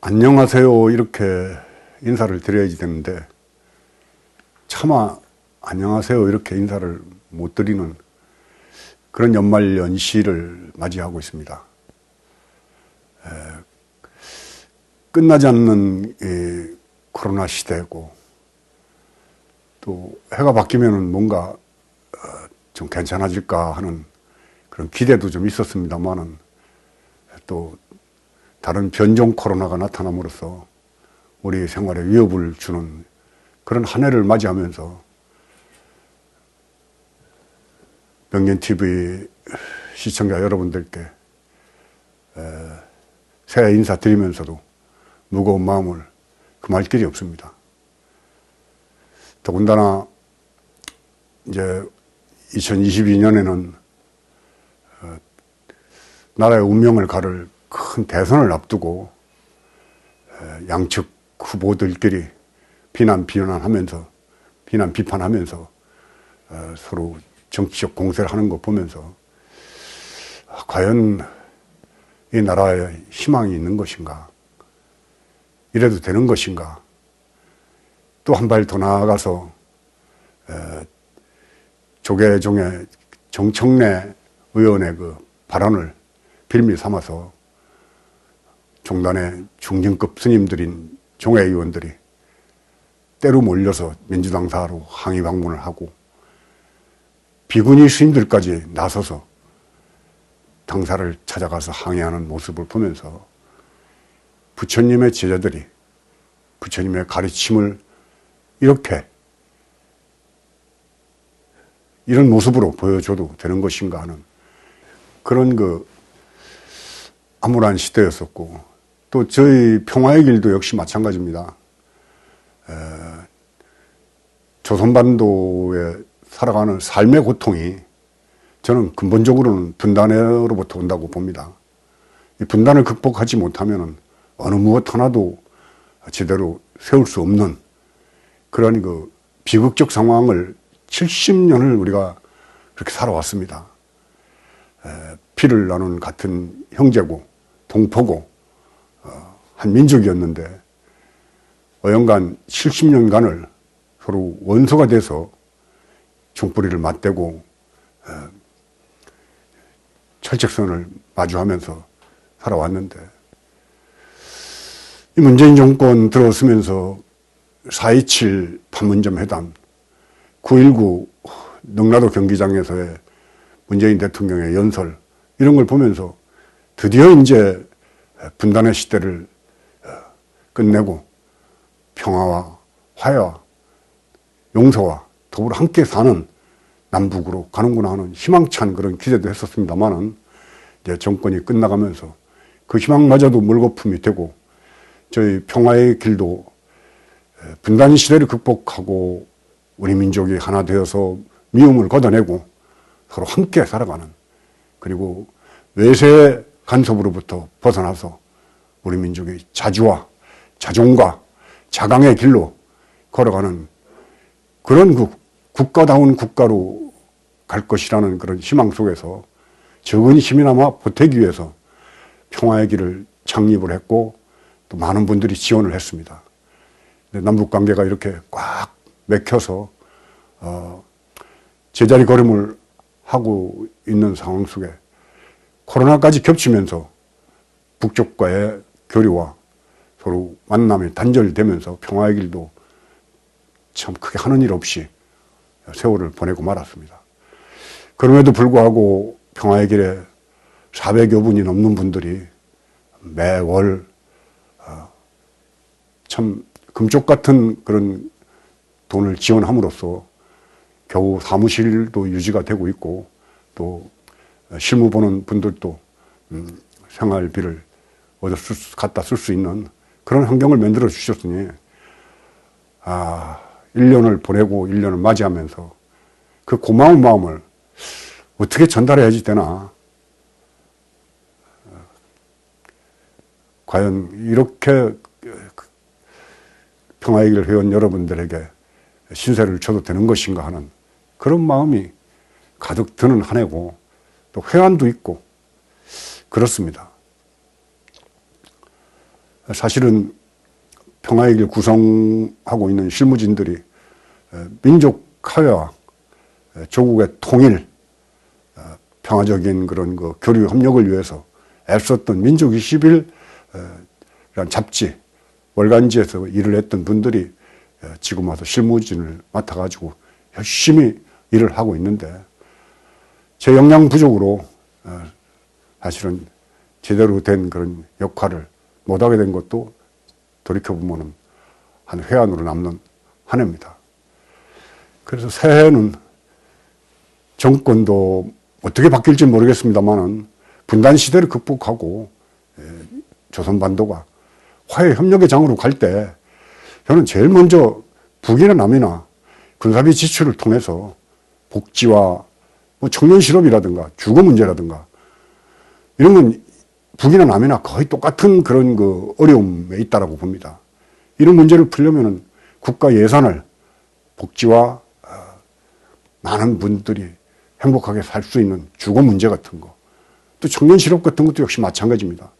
안녕하세요 이렇게 인사를 드려야지 되는데 차마 안녕하세요 이렇게 인사를 못 드리는 그런 연말 연시를 맞이하고 있습니다. 에, 끝나지 않는 이 코로나 시대고 또 해가 바뀌면은 뭔가 어, 좀 괜찮아질까 하는 그런 기대도 좀 있었습니다만은 또 다른 변종 코로나가 나타남으로써 우리 생활에 위협을 주는 그런 한 해를 맞이하면서 명년 TV 시청자 여러분들께 에, 새해 인사드리면서도 무거운 마음을 금할 길이 없습니다. 더군다나 이제 2022년에는 어, 나라의 운명을 가를 큰 대선을 앞두고 에, 양측 후보들끼리 비난 비난하면서 비난 비판하면서 어, 서로 정치적 공세를 하는 거 보면서 아, 과연 이 나라에 희망이 있는 것인가? 이래도 되는 것인가? 또 한 발 더 나아가서 에, 조계종의 정청래 의원의 그 발언을 빌미 삼아서 종단의 중진급 스님들인 종회 의원들이 때로 몰려서 민주당사로 항의 방문을 하고 비구니 스님들까지 나서서 당사를 찾아가서 항의하는 모습을 보면서 부처님의 제자들이 부처님의 가르침을 이렇게 이런 모습으로 보여줘도 되는 것인가 하는 그런 그 암울한 시대였었고 또 저희 평화의 길도 역시 마찬가지입니다. 에, 조선반도에 살아가는 삶의 고통이 저는 근본적으로는 분단으로부터 온다고 봅니다. 이 분단을 극복하지 못하면 어느 무엇 하나도 제대로 세울 수 없는 그런 그 비극적 상황을 70년을 우리가 그렇게 살아왔습니다. 에, 피를 나눈 같은 형제고 동포고 어, 한 민족이었는데 어연간 70년간을 서로 원소가 돼서 총뿌리를 맞대고 어, 철책선을 마주하면서 살아왔는데 이 문재인 정권 들어서면서 4.27 판문점 회담, 9.19 능라도 경기장에서의 문재인 대통령의 연설 이런 걸 보면서 드디어 이제 분단의 시대를 어, 끝내고 평화와 화해와 용서와 더불어 함께 사는 남북으로 가는구나 하는 희망찬 그런 기대도 했었습니다만은 이제 정권이 끝나가면서 그 희망마저도 물거품이 되고 저희 평화의 길도 분단 시대를 극복하고 우리 민족이 하나 되어서 미움을 걷어내고 서로 함께 살아가는 그리고 외세의 간섭으로부터 벗어나서 우리 민족의 자주와 자존과 자강의 길로 걸어가는 그런 그 국가다운 국가로 갈 것이라는 그런 희망 속에서 적은 힘이나마 보태기 위해서 평화의 길을 창립을 했고 또 많은 분들이 지원을 했습니다. 남북 관계가 이렇게 꽉 맥혀서 어, 제자리 걸음을 하고 있는 상황 속에 코로나까지 겹치면서 북쪽과의 교류와 서로 만남이 단절되면서 평화의 길도 참 크게 하는 일 없이 세월을 보내고 말았습니다. 그럼에도 불구하고 평화의 길에 400여 분이 넘는 분들이 매월 어, 참 금쪽 같은 그런 돈을 지원함으로써 겨우 사무실도 유지가 되고 있고 또 실무 보는 분들도 음, 생활비를 수, 갖다 쓸 수 있는 그런 환경을 만들어 주셨으니 아 1년을 보내고 1년을 맞이하면서 그 고마운 마음을 어떻게 전달해야지 되나 과연 이렇게 평화의 길 회원 여러분들에게 신세를 져도 되는 것인가 하는 그런 마음이 가득 드는 한 해고 또 회한도 있고 그렇습니다. 사실은 평화의 길 구성하고 있는 실무진들이 에, 민족화와 에, 조국의 통일, 어, 평화적인 그런 그 교류 협력을 위해서 애썼던 민족 20일 이란 잡지 월간지에서 일을 했던 분들이 에, 지금 와서 실무진을 맡아가지고 열심히 일을 하고 있는데 제 역량 부족으로 어, 사실은 제대로 된 그런 역할을 못하게 된 것도 돌이켜보면 한 회한으로 남는 한 해입니다. 그래서 새해는 정권도 어떻게 바뀔지 모르겠습니다만은 분단 시대를 극복하고 예, 조선 반도가 화해 협력의 장으로 갈 때 저는 제일 먼저 북이나 남이나 군사비 지출을 통해서 복지와 뭐 청년 실업이라든가 주거 문제라든가 이런 건 북이나 남이나 거의 똑같은 그런 그 어려움에 있다라고 봅니다. 이런 문제를 풀려면은 국가 예산을 복지와 어, 많은 분들이 행복하게 살 수 있는 주거 문제 같은 거, 또 청년 실업 같은 것도 역시 마찬가지입니다.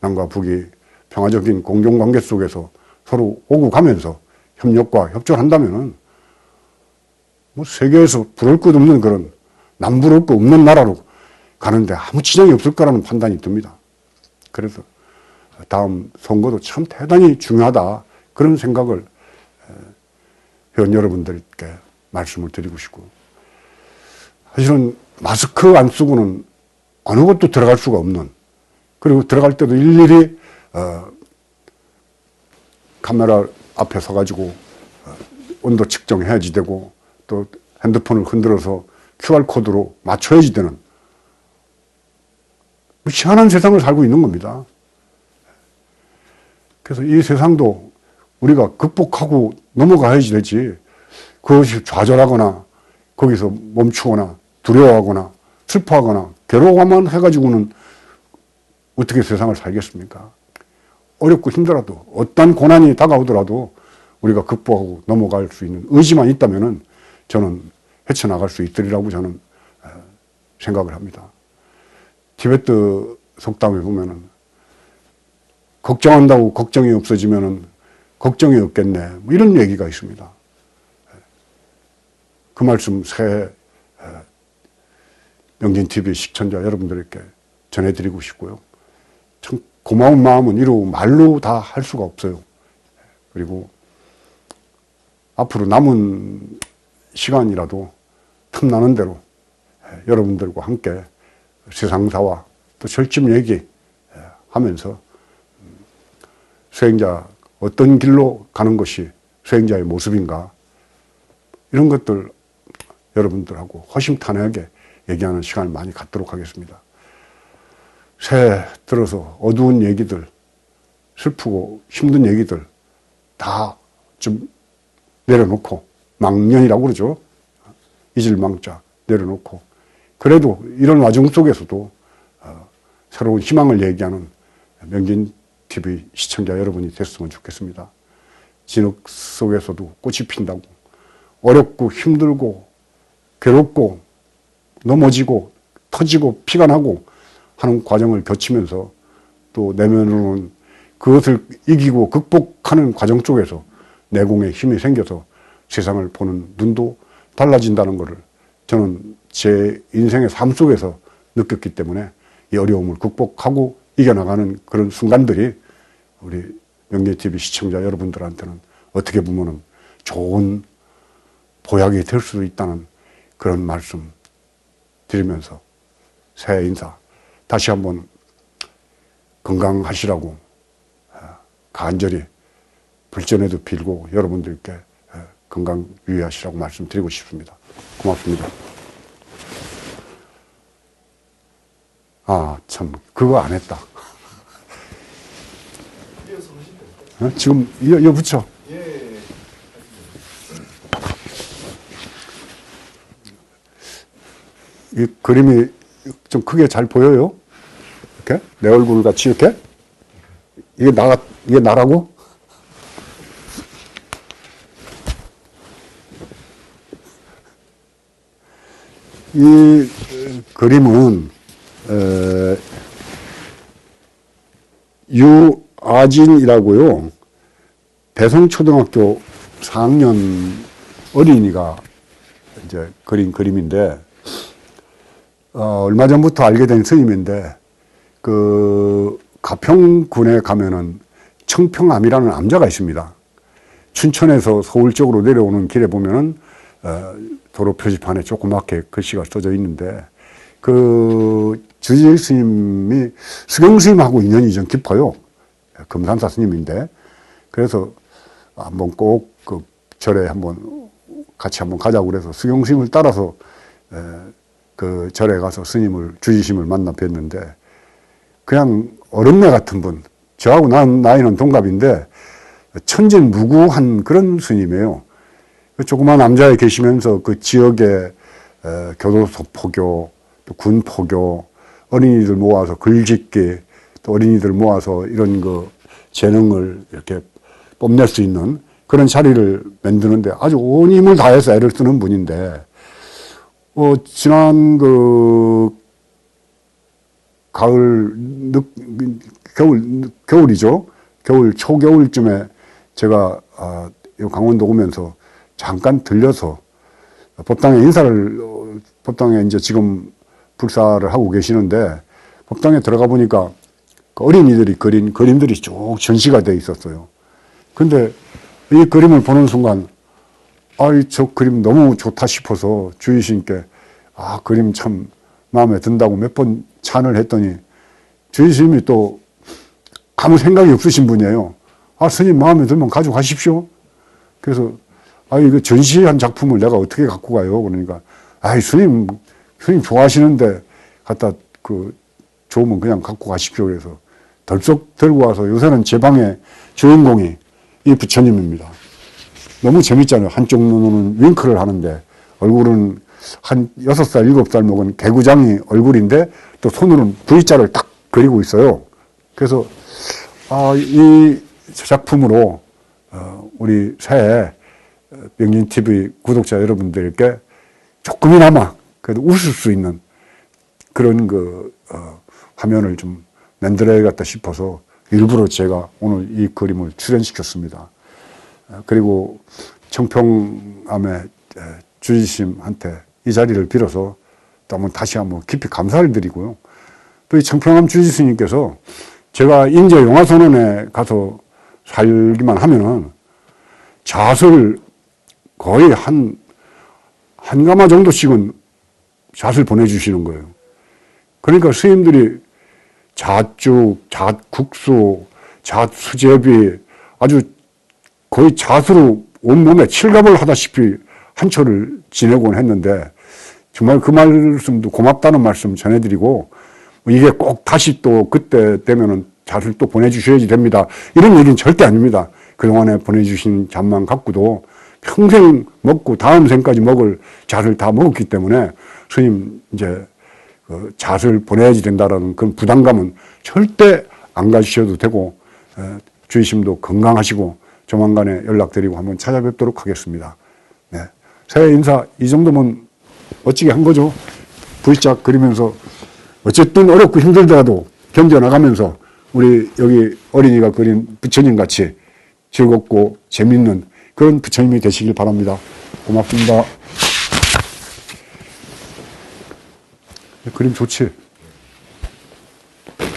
남과 북이 평화적인 공존 관계 속에서 서로 오고 가면서 협력과 협조를 한다면은 뭐 세계에서 부를 것 없는 그런 남부를 것 없는 나라로 가는데 아무 지장이 없을 거라는 판단이 듭니다. 그래서 다음 선거도 참 대단히 중요하다. 그런 생각을 회원 여러분들께 말씀을 드리고 싶고. 사실은 마스크 안 쓰고는 어느 곳도 들어갈 수가 없는 그리고 들어갈 때도 일일이 어, 카메라 앞에 서가지고 어, 온도 측정해야지 되고 또 핸드폰을 흔들어서 QR코드로 맞춰야지 되는 뭐 희한한 세상을 살고 있는 겁니다. 그래서 이 세상도 우리가 극복하고 넘어가야지 되지 그것이 좌절하거나 거기서 멈추거나 두려워하거나 슬퍼하거나 괴로워만 해가지고는 어떻게 세상을 살겠습니까? 어렵고 힘들어도 어떤 고난이 다가오더라도 우리가 극복하고 넘어갈 수 있는 의지만 있다면은 저는 헤쳐나갈 수 있으리라고 저는 어, 생각을 합니다. 티베트 속담에 보면은 걱정한다고 걱정이 없어지면은 걱정이 없겠네. 뭐 이런 얘기가 있습니다. 그 말씀 새해 명진 TV 시청자 여러분들께 전해드리고 싶고요. 참 고마운 마음은 이루 말로 다 할 수가 없어요. 그리고 앞으로 남은 시간이라도 틈나는 대로 여러분들과 함께 세상사와 또 절집 얘기 하면서 수행자 어떤 길로 가는 것이 수행자의 모습인가 이런 것들 여러분들하고 허심탄회하게 얘기하는 시간을 많이 갖도록 하겠습니다. 새해 들어서 어두운 얘기들, 슬프고 힘든 얘기들 다 좀 내려놓고 망년이라고 그러죠. 잊을 망자 내려놓고 그래도 이런 와중 속에서도 어, 새로운 희망을 얘기하는 명진 TV 시청자 여러분이 됐으면 좋겠습니다. 진흙 속에서도 꽃이 핀다고 어렵고 힘들고 괴롭고 넘어지고 터지고 피가 나고 하는 과정을 거치면서 또 내면으로는 그것을 이기고 극복하는 과정 속에서 내공의 힘이 생겨서 세상을 보는 눈도 달라진다는 것을 저는 제 인생의 삶 속에서 느꼈기 때문에 이 어려움을 극복하고 이겨나가는 그런 순간들이 우리 명예TV 시청자 여러분들한테는 어떻게 보면은 좋은 보약이 될 수도 있다는 그런 말씀 드리면서 새해 인사 다시 한번 건강하시라고 어, 간절히 불전에도 빌고 여러분들께 어, 건강 유의하시라고 말씀드리고 싶습니다. 고맙습니다. 아, 참, 그거 안 했다. 어? 지금 이어, 이어 붙여. 이 그림이 좀 크게 잘 보여요? 이렇게? 내 얼굴 같이 이렇게? 이게 나, 이게 나라고? 이 그림은, 에, 유, 아진이라고요. 배성초등학교 4학년 어린이가 이제 그린 그림인데, 어, 얼마 전부터 알게 된 스님인데, 그, 가평군에 가면은 청평암이라는 암자가 있습니다. 춘천에서 서울 쪽으로 내려오는 길에 보면은, 어, 도로 표지판에 조그맣게 글씨가 써져 있는데, 그, 주지 스님이 수경 스님하고 인연이 좀 깊어요. 금산사 스님인데. 그래서 한번 꼭 그 절에 한번 같이 한번 가자고 그래서 수경 스님을 따라서 에, 그 절에 가서 스님을 주지심을 만나 뵀는데 그냥 어른네 같은 분 저하고 난 나이는 동갑인데 천진무구한 그런 스님이에요. 그 조그만 남자에 계시면서 그 지역에 에, 교도소 포교, 또군 포교, 어린이들 모아서 글짓기, 또 어린이들 모아서 이런 그 재능을 이렇게 뽐낼 수 있는 그런 자리를 만드는데 아주 온 힘을 다해서 애를 쓰는 분인데, 어, 지난 그 가을, 늦, 겨울, 겨울이죠. 겨울, 초겨울쯤에 제가, 아, 이 강원도 오면서 잠깐 들려서 법당에 인사를, 어, 법당에 이제 지금 불사를 하고 계시는데 법당에 들어가 보니까 그 어린이들이 그린 그림들이 쭉 전시가 돼 있었어요. 근데 이 그림을 보는 순간, 아이, 저 그림 너무 좋다 싶어서 주의신께, 아, 그림 참 마음에 든다고 몇 번 찬을 했더니, 주의스님이 또 아무 생각이 없으신 분이에요. 아, 스님 마음에 들면 가져가십시오. 그래서, 아, 이거 전시한 작품을 내가 어떻게 갖고 가요? 그러니까, 아이, 스님, 스님 좋아하시는데, 갖다 그, 좋으면 그냥 갖고 가십시오. 그래서, 덜썩 들고 와서 요새는 제 방에 주인공이 이 부처님입니다. 너무 재밌잖아요. 한쪽 눈은 윙크를 하는데 얼굴은 한 여섯 살 일곱 살 먹은 개구장이 얼굴인데 또 손으로는 V자를 딱 그리고 있어요. 그래서 아, 이 작품으로 어, 우리 새해 명진 TV 구독자 여러분들께 조금이나마 그래도 웃을 수 있는 그런 그 어, 화면을 좀 만들어야겠다 싶어서 일부러 제가 오늘 이 그림을 출연시켰습니다. 어, 그리고 청평암의 주지심한테 이 자리를 빌어서 또 한번 다시 한번 깊이 감사를 드리고요. 또 이 청평암 주지스님께서 제가 인제 용화선원에 가서 살기만 하면은 잣을 거의 한, 한 가마 정도씩은 잣을 보내주시는 거예요. 그러니까 스님들이 잣죽, 잣국수, 잣수제비 아주 거의 잣으로 온몸에 칠갑을 하다시피 한 초를 지내곤 했는데 정말 그 말씀도 고맙다는 말씀 전해드리고 이게 꼭 다시 또 그때 되면은 잣을 또 보내주셔야지 됩니다. 이런 얘기는 절대 아닙니다. 그동안에 보내주신 잣만 갖고도 평생 먹고 다음 생까지 먹을 잣을 다 먹었기 때문에 스님 이제 그 잣을 보내야지 된다라는 그런 부담감은 절대 안 가지셔도 되고 에, 주의심도 건강하시고 조만간에 연락드리고 한번 찾아뵙도록 하겠습니다. 네. 새해 인사 이 정도면 멋지게 한 거죠. V자 그리면서 어쨌든 어렵고 힘들더라도 견뎌나가면서 우리 여기 어린이가 그린 부처님 같이 즐겁고 재밌는 그런 부처님이 되시길 바랍니다. 고맙습니다. 그림 좋지?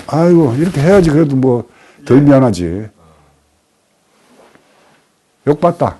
아이고, 이렇게 해야지 그래도 뭐 덜 미안하지. 욕 봤다.